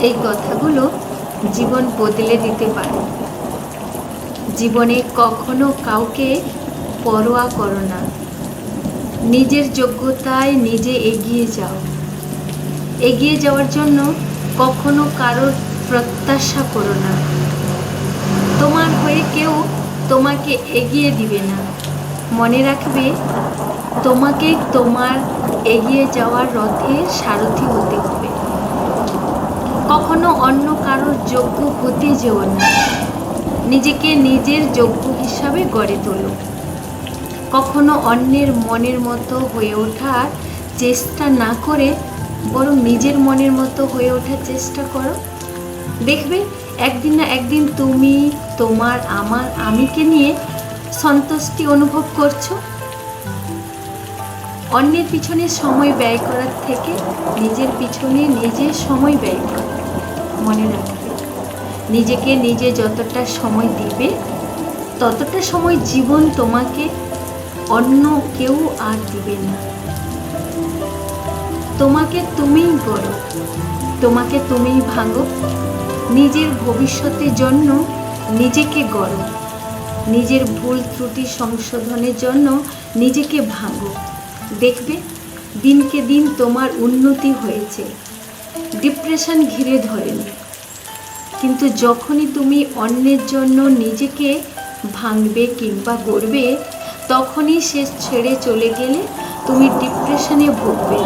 এই কথাগুলো জীবন বদলে দিতে পারে। জীবনে কখনো কাউকে পরোয়া করো না। নিজের যোগ্যতায় নিজে এগিয়ে যাও। এগিয়ে যাওয়ার জন্য কখনো কারোর প্রত্যাশা করো না। তোমার হয়ে কেউ তোমাকে এগিয়ে দিবে না। মনে রাখবে, তোমাকে তোমার এগিয়ে যাওয়ার রথে সারথি হতে হবে। কখনো অন্য কারোর যোগ্য হতে যেও না। নিজেকে নিজের যোগ্য হিসাবে গড়ে তোলো। কখনো অন্যের মনের মতো হয়ে ওঠার চেষ্টা না করে বরং নিজের মনের মতো হয়ে ওঠার চেষ্টা করো। দেখবে একদিন না একদিন তুমি, তোমার, আমার, আমিকে নিয়ে সন্তুষ্টি অনুভব করছ। অন্যের পিছনে সময় ব্যয় করার থেকে নিজের পিছনে নিজের সময় ব্যয় করো। মনে রাখবে। নিজেকে নিজে যতটা সময় দিবে, ততটা সময় জীবন তোমাকে অন্য কেউ আর দিবে না। তোমাকে তুমিই গড়ো, তোমাকে তুমিই ভাঙো। নিজের ভবিষ্যতের জন্য নিজেকে গড়ো, নিজের ভুল ত্রুটি সংশোধনের জন্য নিজেকে ভাঙো। দেখবে, দিনকে দিন তোমার উন্নতি হয়েছে। ডিপ্রেশন ঘিরে ধরেনি। কিন্তু যখনই তুমি অন্যের জন্য নিজেকে ভাঙবে কিংবা গড়বে, তখনই সে ছেড়ে চলে গেলে তুমি ডিপ্রেশনে ভুগবে।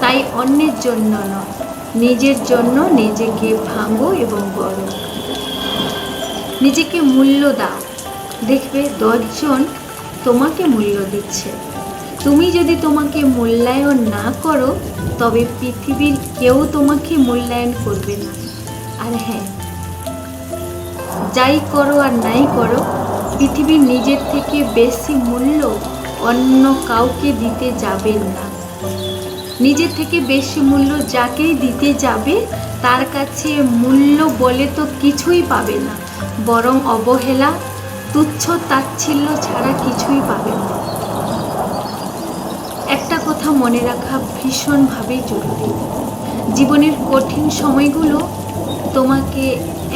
তাই অন্যের জন্য নয়, নিজের জন্য নিজেকে ভাঙো এবং গড়ো। নিজেকে মূল্য দাও। দেখবে দশজন তোমাকে মূল্য দিচ্ছে। তুমি যদি তোমাকে মূল্যায়ন না করো তবে পৃথিবীর কেউ তোমাকে মূল্যায়ন করবে না। আর হ্যাঁ যাই করো আর নাই করো, পৃথিবীর নিজের থেকে বেশি মূল্য অন্য কাউকে দিতে যাবেন না। নিজের থেকে বেশি মূল্য যাকেই দিতে যাবে, তার কাছে মূল্য বলে তো কিছুই পাবে না, বরং অবহেলা, তুচ্ছ তাচ্ছিল্য ছাড়া কিছুই পাবে না। কথা মনে রাখা ভীষণভাবে জরুরি। জীবনের কঠিন সময়গুলো তোমাকে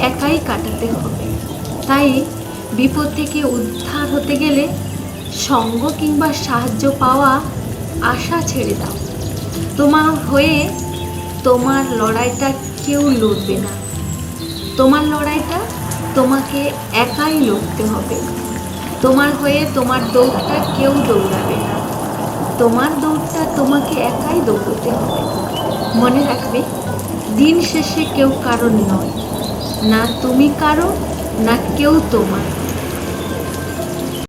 একাই কাটাতে হবে। তাই বিপদ থেকে উদ্ধার হতে গেলে সঙ্গ কিংবা সাহায্য পাওয়া আশা ছেড়ে দাও। তোমার হয়ে তোমার লড়াইটা কেউ লড়বে না। তোমার লড়াইটা তোমাকে একাই লড়তে হবে। তোমার হয়ে তোমার দৌড়টা কেউ দৌড়াবে না। তোমার দৌড়টা তোমাকে একাই দৌড়তে হবে। মনে রাখবে, দিন শেষে কেউ কারণ নয়। না তুমি কারও, না কেউ তোমার।